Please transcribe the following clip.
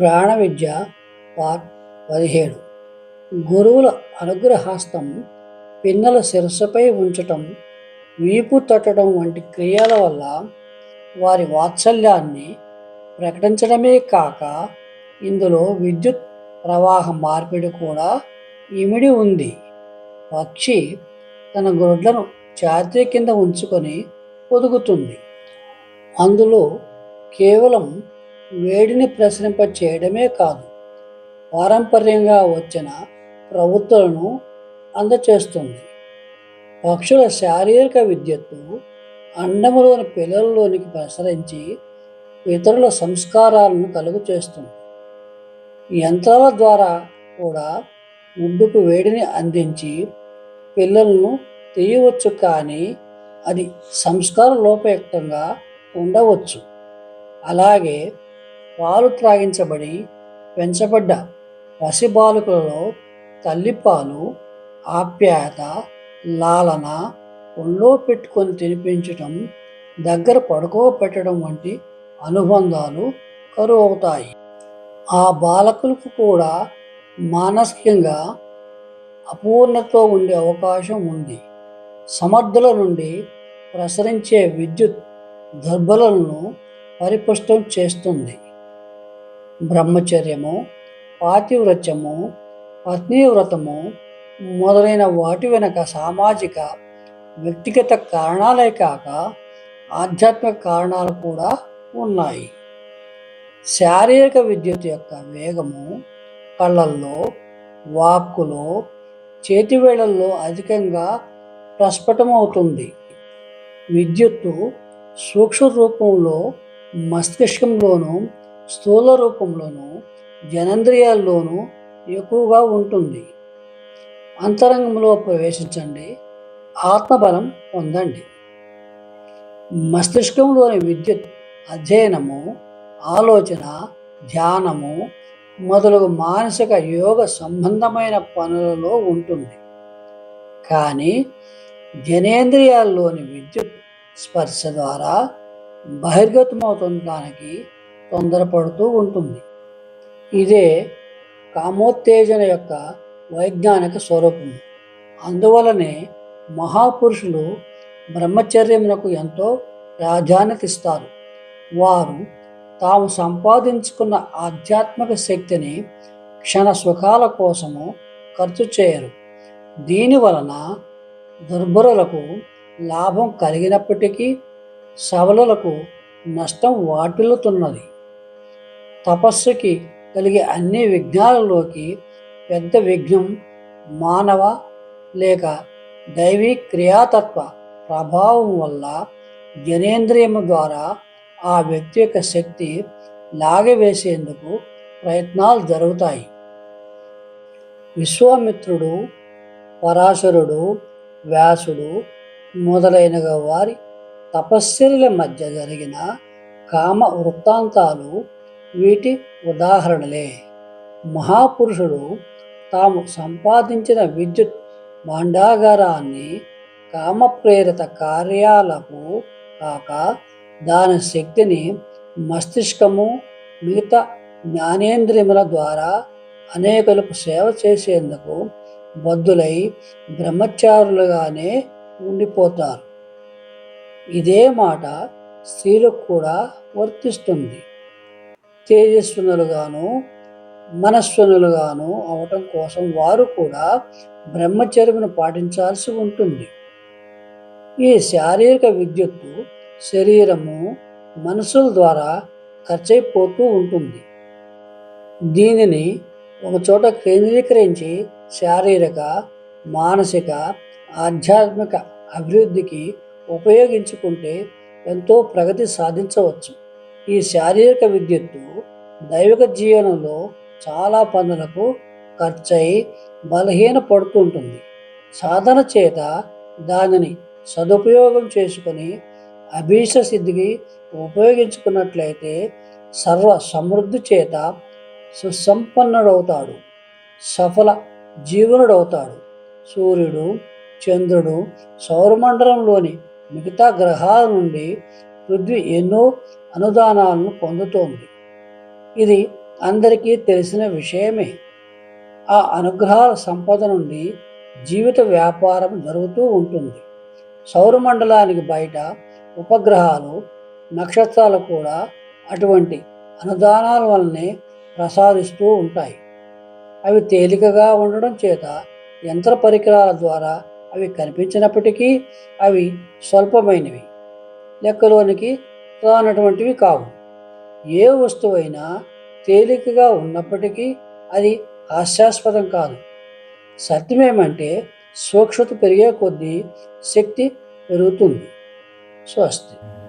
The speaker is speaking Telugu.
ప్రాణ విద్య పార్ట్ పదిహేడు. గురువుల అనుగ్రహాస్తం పిన్నల శిరస్సుపై ఉంచటం వీపు తట్టడం వంటి క్రియల వల్ల వారి వాత్సల్యాన్ని ప్రకటించడమే కాక ఇందులో విద్యుత్ ప్రవాహ మార్పిడి కూడా ఇమిడి ఉంది. పక్షి తన గుడ్లను ఛాతీ కింద ఉంచుకొని పొదుగుతుంది. అందులో కేవలం వేడిని ప్రసరింప చేయడమే కాదు పారంపర్యంగా వచ్చిన ప్రవృత్తులను అందచేస్తుంది. పక్షుల శారీరక విద్యత్తు అండములోని పిల్లలలోనికి ప్రసరించి ఇతరుల సంస్కారాలను కలుగు చేస్తుంది యంత్రాల ద్వారా కూడా ముడ్డుకు వేడిని అందించి పిల్లలను తీయవచ్చు కానీ అది సంస్కార లోపయుక్తంగా ఉండవచ్చు. అలాగే పాలు త్రాగించబడి పెంచబడ్డ పసిబాలుకలలో తల్లిపాలు ఆప్యాయత లాలన ఒళ్ళో పెట్టుకొని తినిపించటం దగ్గర పడుకోబెట్టడం వంటి అనుబంధాలు కరువు అవుతాయి ఆ బాలకులకు కూడా మానసికంగా అపూర్ణతో ఉండే అవకాశం ఉంది. సమర్థుల నుండి ప్రసరించే విద్యుత్ దర్భలను పరిపుష్టం చేస్తుంది. బ్రహ్మచర్యము పాతివ్రత్యము పత్నీవ్రతము మొదలైన వాటి వెనక సామాజిక వ్యక్తిగత కారణాలే కాక ఆధ్యాత్మిక కారణాలు కూడా ఉన్నాయి. శారీరక విద్యుత్ యొక్క వేగము కళ్ళల్లో వాక్కులో చేతివేళల్లో అధికంగా ప్రస్ఫుటమవుతుంది. విద్యుత్తు సూక్ష్మ రూపంలో మస్తిష్కంలోనూ స్థూల రూపంలోనూ జనేంద్రియాల్లోనూ ఎక్కువగా ఉంటుంది. అంతరంగంలో ప్రవేశించండి. ఆత్మబలం పొందండి. మస్తిష్కంలోని విద్యుత్ అధ్యయనము ఆలోచన ధ్యానము మొదలగు మానసిక యోగ సంబంధమైన పనులలో ఉంటుంది. కానీ జనేంద్రియాల్లోని విద్యుత్ స్పర్శ ద్వారా బహిర్గతమవుతుండడానికి తొందరపడుతూ ఉంటుంది. ఇదే కామోత్తేజన యొక్క వైజ్ఞానిక స్వరూపం. అందువలనే మహాపురుషులు బ్రహ్మచర్యమునకు ఎంతో ప్రాధాన్యత ఇస్తారు వారు తాము సంపాదించుకున్న ఆధ్యాత్మిక శక్తిని క్షణ సుఖాల కోసము ఖర్చు చేయరు. దీని వలన దుర్భరులకు లాభం కలిగినప్పటికీ సవలులకు నష్టం వాటిల్లుతున్నది. తపస్సుకి కలిగే అన్ని విఘ్నాలలోకి పెద్ద విఘ్నం మానవ లేక దైవీ క్రియాతత్వ ప్రభావం వల్ల జనేంద్రియము ద్వారా ఆ వ్యక్తి యొక్క శక్తి లాగవేసేందుకు ప్రయత్నాలు జరుగుతాయి. విశ్వామిత్రుడు పరాశరుడు వ్యాసుడు మొదలైన వారి తపస్సుల మధ్య జరిగిన కామ వృత్తాంతాలు వీటి ఉదాహరణలే. మహాపురుషుడు తాము సంపాదించిన విద్యుత్ భాండాగారాన్ని కామప్రేరిత కార్యాలకు కాక దాని శక్తిని మస్తిష్కము మిగతా జ్ఞానేంద్రియముల ద్వారా అనేకులకు సేవ చేసేందుకు బద్దులై బ్రహ్మచారులుగానే ఉండిపోతారు. ఇదే మాట స్త్రీలకు కూడా వర్తిస్తుంది. తేజస్వినులుగాను మనస్సునులుగాను అవటం కోసం వారు కూడా బ్రహ్మచర్యను పాటించాల్సి ఉంటుంది. ఈ శారీరక విద్యుత్తు శరీరము మనసుల ద్వారా ఖర్చయిపోతూ ఉంటుంది. దీనిని ఒకచోట కేంద్రీకరించి శారీరక మానసిక ఆధ్యాత్మిక అభివృద్ధికి ఉపయోగించుకుంటే ఎంతో ప్రగతి సాధించవచ్చు. ఈ శారీరక విద్యుత్తు దైవిక జీవనంలో చాలా పనులకు ఖర్చయి బలహీన పడుతుంటుంది సాధన చేత దానిని సదుపయోగం చేసుకొని అభీష సిద్ధికి ఉపయోగించుకున్నట్లయితే సర్వ సమృద్ధి చేత సుసంపన్నుడవుతాడు. సఫల జీవనుడవుతాడు. సూర్యుడు చంద్రుడు సౌరమండలంలోని మిగతా గ్రహాల నుండి పృథ్వీ ఎన్నో అనుదానాలను పొందుతోంది. ఇది అందరికీ తెలిసిన విషయమే. ఆ అనుగ్రహాల సంపద నుండి జీవిత వ్యాపారం జరుగుతూ ఉంటుంది. సౌరమండలానికి బయట ఉపగ్రహాలు నక్షత్రాలు కూడా అటువంటి అనుదానాల వల్లనే ప్రసాదిస్తూ ఉంటాయి. అవి తేలికగా ఉండడం చేత యంత్ర పరికరాల ద్వారా అవి కనిపించినప్పటికీ అవి స్వల్పమైనవి. లెక్కలోనికి రానటువంటివి కావు. ఏ వస్తువైనా తేలికగా ఉన్నప్పటికీ అది హాస్యాస్పదం కాదు. సత్యమేమంటే సూక్ష్మత పెరిగే కొద్దీ శక్తి పెరుగుతుంది. స్వస్తి.